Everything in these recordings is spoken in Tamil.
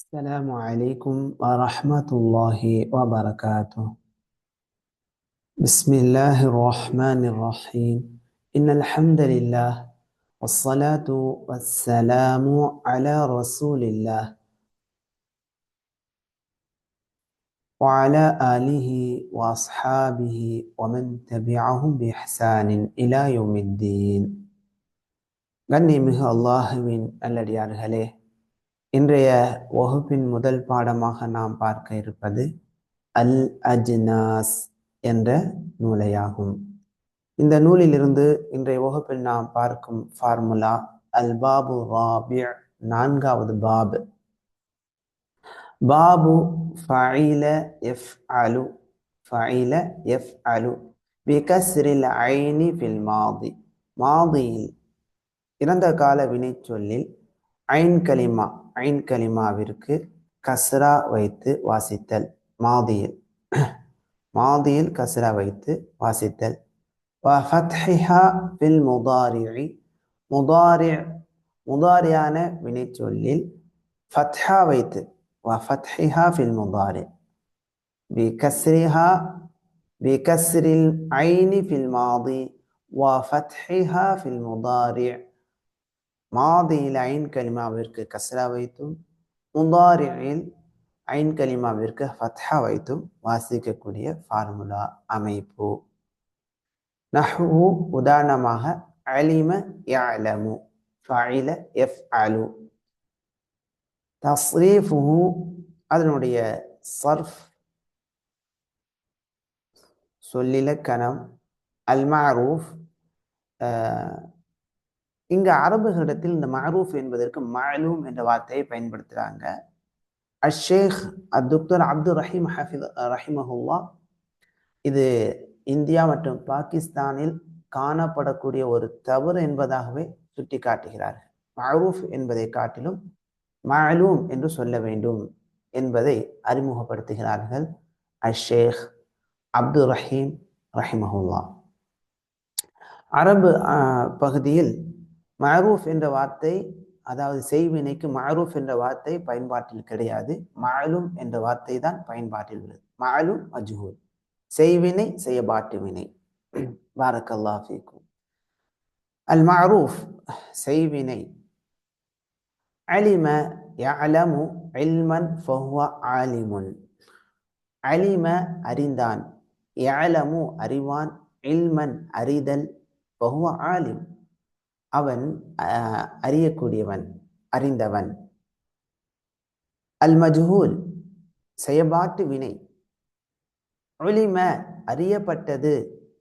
السلام عليكم ورحمة الله وبركاته بسم الله الرحمن الرحيم إن الحمد لله والصلاة والسلام على رسول الله وعلى آله وأصحابه ومن تبعهم بإحسان إلى يوم الدين கண்ணியமிகு அல்லாஹுவின் நல்லடியார்களே இன்றைய வகுப்பின் முதல் பாடமாக நாம் பார்க்க இருப்பது அல் அஜ்னாஸ் என்ற நூலையாகும். இந்த நூலிலிருந்து இன்றைய வகுப்பில் நாம் பார்க்கும் ஃபார்முலா அல் பாபு ராபி நான்காவது பாபு. பாபு ஃபைல எஃப் அலு ஃபைல எஃப் அலு பிகஸ்ரில் ஐனி ஃபில் மாதி. மாதியில் இறந்த கால வினைச்சொல்லில் ஐன் கலிமா ஐன் கலிமாவிற்கு கஸ்ரா வைத்து வாசித்தல் மாதியில் மாதியில் கஸ்ரா வைத்து வாசித்தல் وفتحها في المضارع முதாரி முதாரியான வினைச்சொல்லில் ஃபத்ஹா வைத்து وفتحها في المضارع بكسرها بكسر العين في الماضي وفتحها في المضارع மாதியில் ஐன் கலிமாவிற்கு கஸ்ரா வைத்தும் முந்தாரியில் ஐன் கலிமாவிற்கு ஃபத்ஹா வைத்தும் வாசிக்கக்கூடிய ஃபார்முலா அமைப்பு. நஹ்வு உதாரணமாக அலிம யலமு ஃபைல எஃப் அலு தஸ்ரீஃபுஹு அதனுடைய சர்ஃப் சொல்லிலக்கணம். அல் மஅரூஃப் இங்கு அரபுகளிடத்தில் இந்த மஅரூஃப் என்பதற்கு மலூம் என்ற வார்த்தையை பயன்படுத்துகிறாங்க அஷேக் அத்துக்தர் அப்துல் ரஹீம் ஹஃபித் ரஹிமஹுல்லா இது இந்தியா மற்றும் பாகிஸ்தானில் காணப்படக்கூடிய ஒரு தவறு என்பதாகவே சுட்டி காட்டுகிறார்கள் மஅரூஃப் என்பதை காட்டிலும் மலூம் என்று சொல்ல வேண்டும் என்பதை அறிமுகப்படுத்துகிறார்கள் அஷேக் அப்துல் ரஹீம் ரஹிமஹுல்லா. அரபு பகுதியில் மஹரூஃப் என்ற வார்த்தை அதாவது செய்வினைக்கு மஹரூஃப் என்ற வார்த்தை பயன்பாட்டில் கிடையாது. மஅலும் என்ற வார்த்தை தான் பயன்பாட்டில் உள்ளது. மஅலும் மஜ்ஹூல். செய்வினை செய்யபாட்டு வினை. பாரக்கல்லா ஃபீக்கும். அல் மஹரூஃப் செய்வினை. அலிம யலமு இல்மன் ஃபஹுவ ஆலிமுன். அலிம அறிந்தான். யலமு அறிவான். இல்மன் அறிதல். ஃபஹுவ ஆலிம். அவன் அறியக்கூடியவன் அறிந்தவன். அல் மஜ்ஹூல் செயபாட்டு வினை. ஒளிம அறியப்பட்டது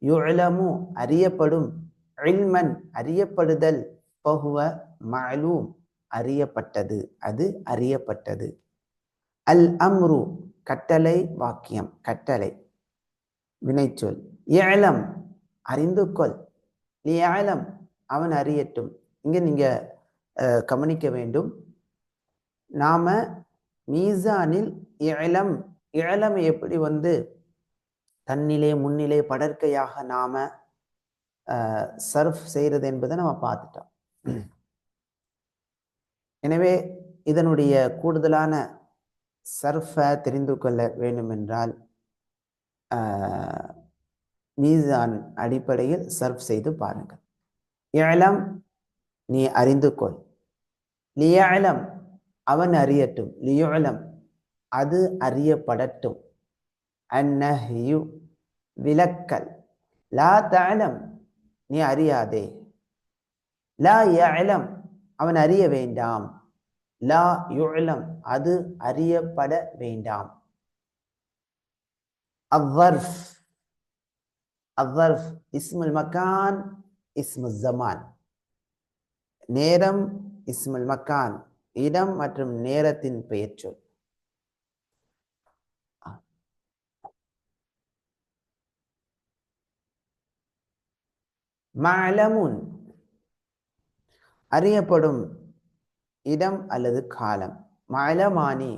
யுழமு அறியப்படும். இல்மன் அறியப்படுதல் பகுவ மலூம் அறியப்பட்டது. அது அறியப்பட்டது. அல் அம்ரு கட்டளை வாக்கியம் கட்டளை. வினைச்சொல். ஏலம் அறிந்து கொள் ஏலம் அவன் அறியட்டும். இங்கே நீங்கள் கவனிக்க வேண்டும். நாம் மீசானில் இளம் இளம் எப்படி வந்து தன்னிலே முன்னிலே படற்கையாக நாம் சர்ஃப் செய்கிறது என்பதை நம்ம பார்த்துட்டோம். எனவே இதனுடைய கூடுதலான சர்ஃபை தெரிந்து கொள்ள வேண்டுமென்றால் மீசான் அடிப்படையில் சர்ஃப் செய்து பாருங்கள். இளம் நீ அறிந்து கொள் லியலம் அவன் அறியட்டும். லியுலம் அது அறியப்படட்டும். அந்நஹியு விலக்கல் லா தலம் நீ அறியாதே. லா யலம் அவன் அறிய வேண்டாம். லா யுலம் அது அறியப்பட வேண்டாம். அவ்வர்ஃப் அவ்வர்ஃப் இஸ்முல் மக்கான் இஸ்மு ஜமான். நேரம் இஸ்முல் மக்கான். இடம் மற்றும் நேரத்தின் பெயர் சொல். மலமுன் அறியப்படும் இடம் அல்லது காலம். மலமானி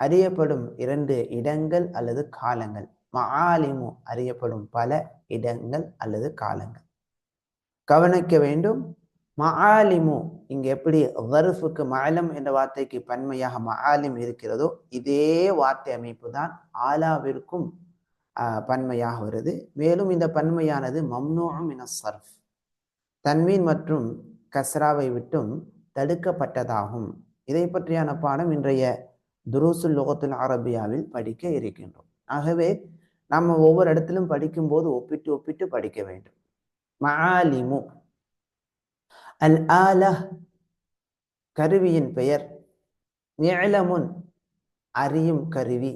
அறியப்படும் இரண்டு இடங்கள் அல்லது காலங்கள். மாலிமு அறியப்படும் பல இடங்கள் அல்லது காலங்கள். கவனிக்க வேண்டும். மஆலிமு இங்க எப்படி வர்ஃபுக்கு மலம் என்ற வார்த்தைக்கு பன்மையாக மஆலிம் இருக்கிறதோ இதே வார்த்தை அமைப்பு தான் ஆலாவிற்கும் பன்மையாக வருது. மேலும் இந்த பன்மையானது மம்னூஉம் என சர்ஃப். தன்மீன் மற்றும் கஸ்ராவை விட்டும் தடுக்கப்பட்டதாகும். இதை பற்றியான பாடம் இன்றைய துருசுல் லோகத்துல் அரபியாவில் படிக்க இருக்கின்றோம். ஆகவே நம்ம ஒவ்வொரு இடத்திலும் படிக்கும்போது ஒப்பிட்டு ஒப்பிட்டு படிக்க வேண்டும். மஆலிமு அல் ஆல கருவியின் பெயர். மிஅலமுன் அறியும் கருவி.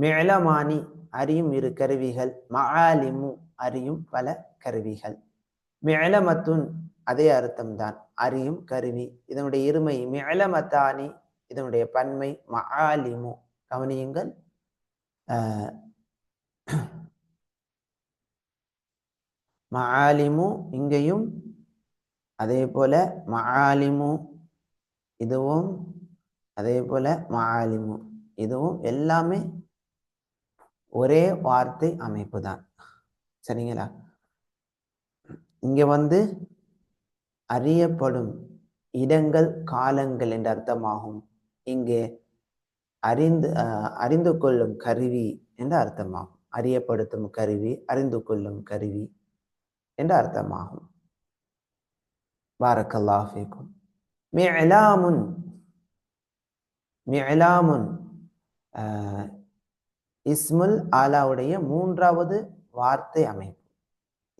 மிஅலமானி அறியும் இரு கருவிகள். மஆலிமு அறியும் பல கருவிகள். மிஅலமத்துன் அதே அர்த்தம்தான். அறியும் கருவி இதனுடைய இருமை. மிஅலமத்தானி இதனுடைய பன்மை. மஆலிமு கவனியுங்கள். மஆலிமு இங்கேயும் அதே போல மஆலிமு இதுவும் அதே போல மஆலிமு இதுவும் எல்லாமே ஒரே வார்த்தை அமைப்பு தான். சரிங்களா? இங்கே வந்து அறியப்படும் இடங்கள் காலங்கள் என்ற அர்த்தமாகும். இங்கே அறிந்து அறிந்து கொள்ளும் கருவி என்று அர்த்தமாகும். அறியப்படுத்தும் கருவி அறிந்து கொள்ளும் கருவி. என்று அர்த்தமாகும். பாரக்கல்லாஃபிக்கும் ஃபீக்கும். மிஅலாமுன் மிஅலாமுன் அஹ், இஸ்முல் ஆலாவுடைய மூன்றாவது வார்த்தை அமைப்பு.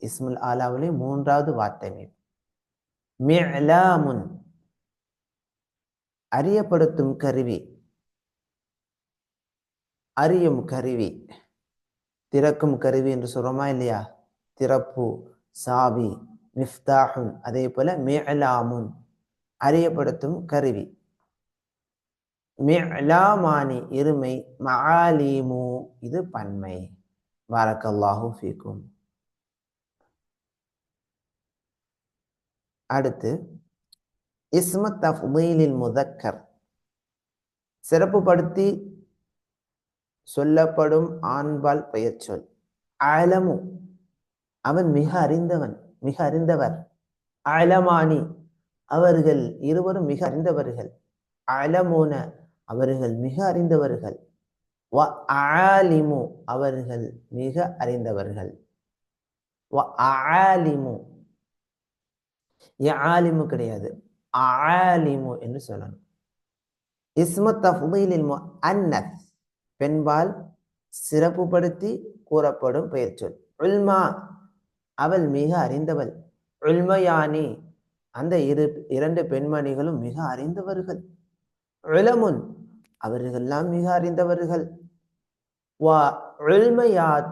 இஸ்முல் ஆலாவுடைய மூன்றாவது வார்த்தை அமைப்பு. மிஅலாமுன் அறியப்படுத்தும் கருவி. அறியும் கருவி. திறக்கும் கருவி என்று சொல்கிறோமா இல்லையா? திறப்பு. சாவி மிஃப்தாஹுன் அதே போல மேலாமுன் அறியப்படுத்தும் கருவி. மிஅலாமானி இருமை மஆலீமு இது பன்மை. பாரக்கல்லாஹு ஃபீக்கும். அடுத்து இஸ்ம தஃபீலில் முதக்கர். சிறப்புப்படுத்தி சொல்லப்படும் ஆண்பால் பெயர் சொல் அலமு அவன் மிக அறிந்தவன் மிக அறிந்தவர். அலமானி அவர்கள் இருவரும் மிக அறிந்தவர்கள். அலமோன அவர்கள் மிக அறிந்தவர்கள். வ ஆலிமு அவர்கள் மிக அறிந்தவர்கள். வ ஆலிமு. ஆலிமு கிடையாது? ஆலிமு என்று சொல்லணும். இஸ்மு தஃதீலில் அன்னத் பெண்பால் சிறப்புப்படுத்தி கூறப்படும் பெயர் சொல். உல்மா அவள் மிக அறிந்தவள். உள்மையானி அந்த இரு இரண்டு பெண்மணிகளும் மிக அறிந்தவர்கள். உலமுன் அவர்களெல்லாம் மிக அறிந்தவர்கள். வா உல்மையாத்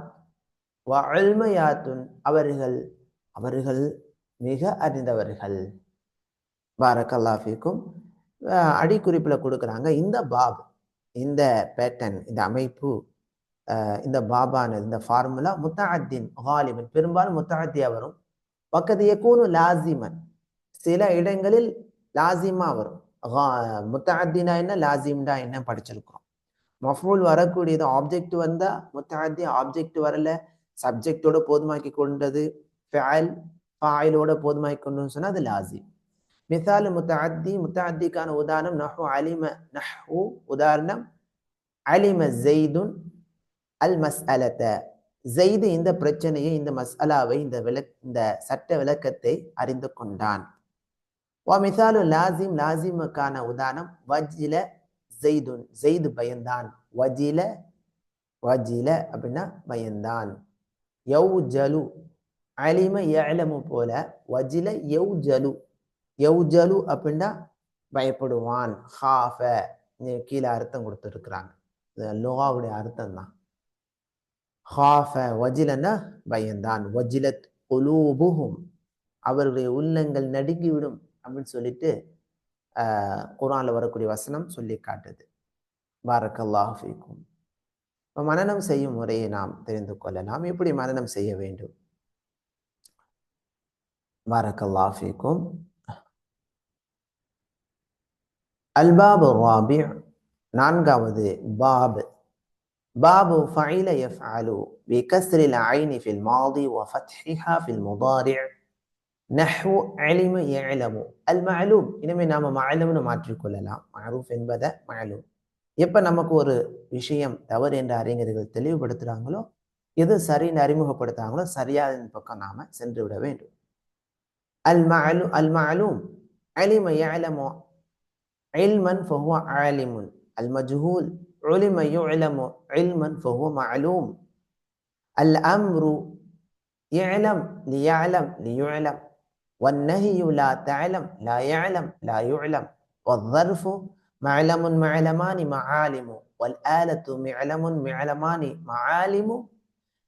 வா உல்மையாத்துன் அவர்கள் அவர்கள் மிக அறிந்தவர்கள். பாரக்கல்லாஃபிக்கும் அடிக்குறிப்பில் கொடுக்குறாங்க. இந்த பாப் இந்த பேட்டன் இந்த அமைப்பு இந்த பாபானது இந்த ஃபார்முலா முத்தாத்தின் ஹாலிமன் பெரும்பாலும் முத்தாத்தியா வரும். பக்கத்து எக்கூனு லாசிமன். சில இடங்களில் லாசிமா வரும். முத்தாத்தினா என்ன லாசிம்டா என்ன படிச்சிருக்கிறோம். மஃபூல் வரக்கூடியது ஆப்ஜெக்ட் வந்தா முத்தாத்தி ஆப்ஜெக்ட் வரல. சப்ஜெக்டோட போதுமாக்கி கொண்டது. ஃபேல் ஃபாயிலோட போதுமாக்கி கொண்டுன்னு சொன்னால் அது லாசிம் மிசால் முத்தாத்தி முத்தாத்திக்கான உதாரணம் நஹு அலிம நஹு உதாரணம் அலிம ஜெய்துன் அல் மஸ்அலத. ஜெய்து இந்த பிரச்சனையை இந்த மஸ்அலாவை இந்த விளக் இந்த சட்ட விளக்கத்தை அறிந்து கொண்டான். வா மிசாலு லாசிம் லாசிமுக்கான உதாரணம் வஜில ஜெய்துன் ஜெய்து பயந்தான். வஜில வஜில அப்படின்னா பயந்தான். யௌஜலு அலிம ஏழமு போல வஜில யௌஜலு. யௌஜலு அப்படின்னா பயப்படுவான். ஹாஃப. கீழே அர்த்தம் கொடுத்துருக்குறாங்க. லோகாவுடைய அர்த்தம் தான் ஹாஃப வஜிலன்னா பயந்தான். வஜிலத் குலூபுஹும். அவர்களுடைய உள்ளங்கள் நடுங்கிவிடும் அப்படின்னு சொல்லிட்டு குரானில் வரக்கூடிய வசனம் சொல்லி காட்டுது. பாரக்கல்லாஹ் ஃபீக்கும். இப்போ மனநம் செய்யும் முறையை நாம் தெரிந்து கொள்ளலாம். எப்படி மனநம் செய்ய வேண்டும்? பாரக்கல்லாஹ் ஃபீக்கும். அல்பாப் ராபி நான்காவது பாபு. باب فعل يفعل بكسر العين في الماضي وفتحها في المضارع நஹ்வு அலிம ஏலமு அல் மஅலூம் இனிமே நாம மஅலம்னு மாற்றிக்கொள்ளலாம் மஅரூஃப் என்பதை மஅலூம் எப்ப நமக்கு ஒரு விஷயம் தவறு என்ற அறிஞர்கள் தெளிவுபடுத்துறாங்களோ எது சரின்னு அறிமுகப்படுத்துறாங்களோ சரியான பக்கம் நாம சென்று விட வேண்டும் அல் மஅலு அல் மஅலூம் அலிம يعلم علما فهو عالم المجهول علم يعلم علما فهو معلوم. الأمر يعلم ليعلم ليعلم والنهي لا تعلم لا يعلم لا يعلم والظرف معلم معلمان معالم والآلة معلم معلمان معالم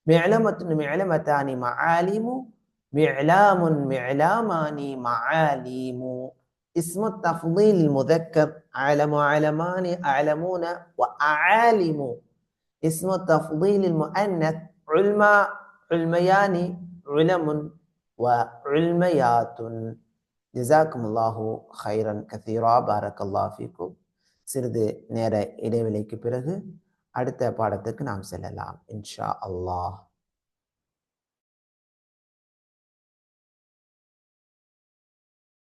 معلمة معلمتان معالم معلام معلامان معاليم اسم التفضيل المذكر علم علمان أعلمون وأعالم اسم التفضيل المؤنث علما علميان علم وعلميات جزاكم الله خيرا كثيرا بارك الله فيكم சிறிது நேர இடைவெளிக்கு பிறகு அடுத்த பாடத்துக்கு நாம் செல்லலாம் இன்ஷா அல்லாஹ்